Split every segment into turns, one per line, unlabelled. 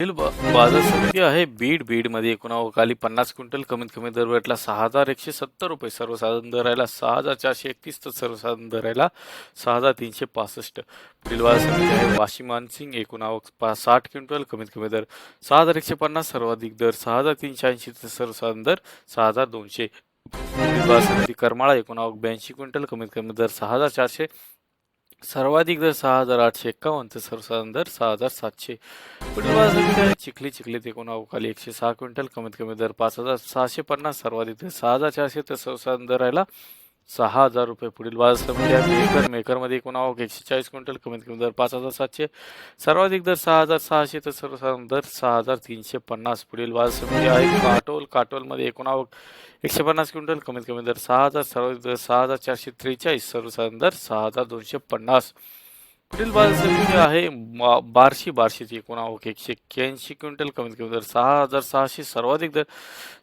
बाजार समिती आहे. बीड बीडमध्ये एकोणावकाली पन्नास क्विंटल कमीत कमी दर भेटला सहा हजार एकशे सत्तर रुपये. सर्वसाधारण दर राहिला सहा हजार चारशे एकतीस तर सर्वसाधारण दर राहिला सहा हजार तीनशे पासष्ट. पुढील बाजार समिती आहे वाशिम मानसिंग एकोणावक पा- साठ क्विंटल कमीत कमी दर सहा हजार एकशे पन्नास सर्वाधिक दर सहा हजार तीनशे ऐंशी तर सर्वसाधारण दर सहा हजार दोनशे. पुढील बाजार समिती करमाळा एकोणावक ब्याऐंशी क्विंटल कमीत कमी दर सहा हजार चारशे सर्वाधिक दर सहा हजार आठशे एक्कावन्न तर सर्वसाधारण दर सहा हजार सातशे. चिखली चिखली ते एकोणावकाली एकशे सहा क्विंटल कमीत कमी दर पाच हजार सहाशे पन्नास सर्वाधिक दर सहा हजार चारशे तर सर्वसाधारण दर राहिला सहा हजार रुपये पुढील बाजार समिती आहे. मेकर मेकरमध्ये आवक एकशे चाळीस क्विंटल कमीत कमी दर पाच हजार सातशे. सर्वाधिक दर सहा हजार सहाशे तर सर्वसाधारण दर सहा हजार तीनशे पन्नास पुढील बाजार समिती आहे. काटोल काटोलमध्ये एकूण आवक एकशे पन्नास क्विंटल कमीत कमी दर सहा हजार सर्वाधिक दर सहा हजार चारशे त्रेचाळीस सर्वसाधारण दर सहा हजार दोनशे पन्नास. पुढील बाजार समिती आहे बारशी बारशीची एकूण एकोणावक एकशे एक्क्याऐंशी क्विंटल कमीत कमी दर सहा हजार सहाशे सर्वाधिक दर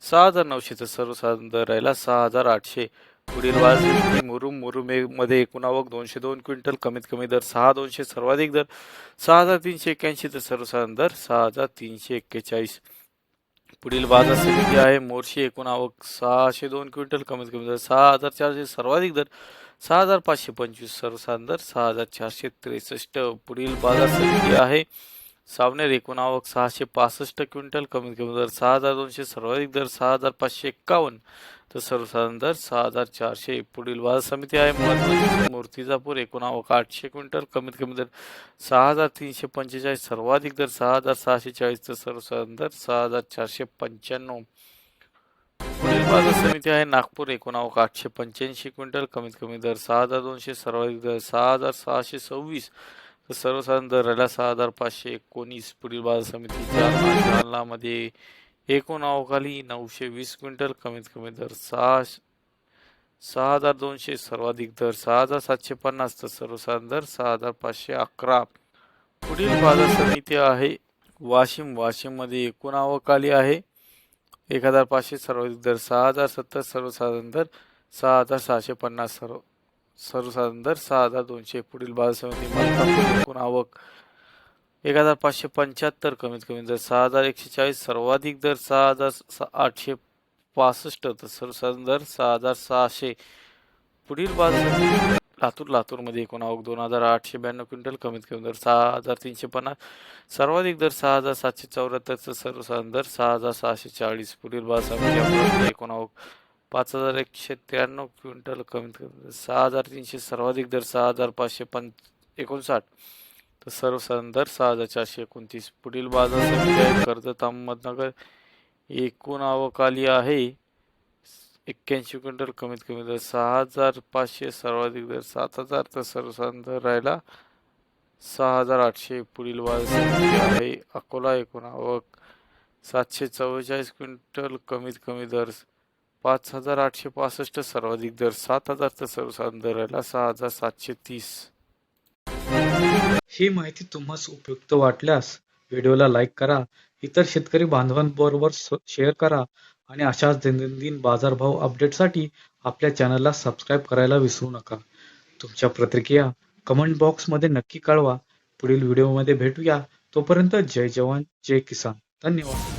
सहा हजार नऊशे तर सर्वसाधारण दर राहिला सहा हजार आठशे. पुढील वाज मुरुम मुरुमेमध्ये एकूणावक दोनशे दोन क्विंटल कमीत कमी दर सहा दोनशे सर्वाधिक दर सहा हजार तीनशे एक्क्याऐंशी तर सर्वसाधारण दर सहा हजार तीनशे एक्केचाळीस. पुढील बाजार समिती आहे. मोर्शी एकोणावक सहाशे दोन क्विंटल कमीत कमी दर सहा हजार चारशे सर्वाधिक दर सहा हजार पाचशे पंचवीस सर्वसाधारण दर सहा हजार चारशे त्रेसष्ट. पुढील बाजार समिती आहे. सावनेर एकोणावक सहाशे पासष्ट क्विंटल कमीत कमी दर सहा हज़ार दोनशे, सर्वाधिक दर सहा हज़ार पाचशे एक्कावन्न, तर सर्वसाधारण दर सहा हज़ार चारशे. पुढील बाज़ार समिती आहे मूर्तिजापूर एकोणावक आठशे क्विंटल कमीत कमी दर सहा हज़ार तीनशे पंचेचाळीस, सर्वाधिक दर सहा हज़ार सहाशे चाळीस, तर सर्वसाधारण दर सहा हज़ार चारशे पंच्याण्णव. पुढील बाज़ार समिती आहे नागपूर एकोणावक आठशे पंच्याऐंशी क्विंटल कमीत कमी दर सहा हज़ार दोनशे, सर्वाधिक दर सहा हज़ार सहाशे सव्वीस सर्वसाधारण दर सहा हजार पाचशे एकोणीस पुढील बाजार समितीच्या जालना एकूण अवकाली नऊशे वीस क्विंटल कमीत कमी दर सहा सहा हजार दोनशे सर्वाधिक दर सहा हजार सातशे पन्नास तर सर्वसाधारण दर सहा हजार पाचशे अकरा. पुढील बाजार समिती आहे वाशिम. वाशिममध्ये एकूण आवकाली आहे एक हजार पाचशे सर्वाधिक दर सहा हजार सत्तर सर्वसाधारण दर सहा हजार सहाशे पन्नास सर्व सर्वसाधारण दर सहा हजार दोनशे पुढील बाजार समिती एकूण आवक एक हजार पाचशे पंच्याहत्तर कमीत कमी दर सहा हजार एकशे चाळीस सर्वाधिक दर सहा हजार स- आठशे पासष्ट तर सर्वसाधारण दर सहा हजार सहाशे. पुढील बाजार लातूर लातूरमध्ये एकूण आवक दोन हजार आठशे ब्याण्णव क्विंटल कमीत कमी दर सहा हजार तीनशे पन्नास. सर्वाधिक दर सहा हजार सातशे चौऱ्याहत्तर तर सर्वसाधारण दर सहा हजार सहाशे चाळीस. पुढील बाजार समिती एकूण आवक पाच हजार एकशे त्र्याण्णव क्विंटल कमीत कमी. दर सहा हजार तीनशे सर्वाधिक दर सहा हजार पाचशे पं एकोणसाठ. तर सर्वसाधारण दर सहा हजार चारशे एकोणतीस. पुढील बाजार समिती कर्जत अहमदनगर. एकूण आवक आली आहे एक्क्याऐंशी क्विंटल कमीत कमी दर सहा हजार पाचशे सर्वाधिक दर सात हजार. तर सर्वसाधारण दर राहिला सहा हजार आठशे. पुढील बाजार समिती आहे अकोला एकूण आवक सातशे चव्वेचाळीस क्विंटल कमीत कमी दर. पाच हजार आठशे पासष्ट सर्वाधिक दर सात हजार तर सर्वसाधारण दर राहिला सहा हजार सातशे तीस.
ही माहिती तुम्हाला उपयुक्त वाटल्यास व्हिडिओला लाईक करा इतर शेतकरी बांधवांबरोबर शेअर करा आणि अशाच दैनंदिन बाजारभाव अपडेटसाठी आपल्या चॅनलला सबस्क्राईब करायला विसरू नका. तुमच्या प्रतिक्रिया कमेंट बॉक्समध्ये नक्की कळवा. पुढील व्हिडिओमध्ये भेटूया. तोपर्यंत जय जवान जय किसान. धन्यवाद.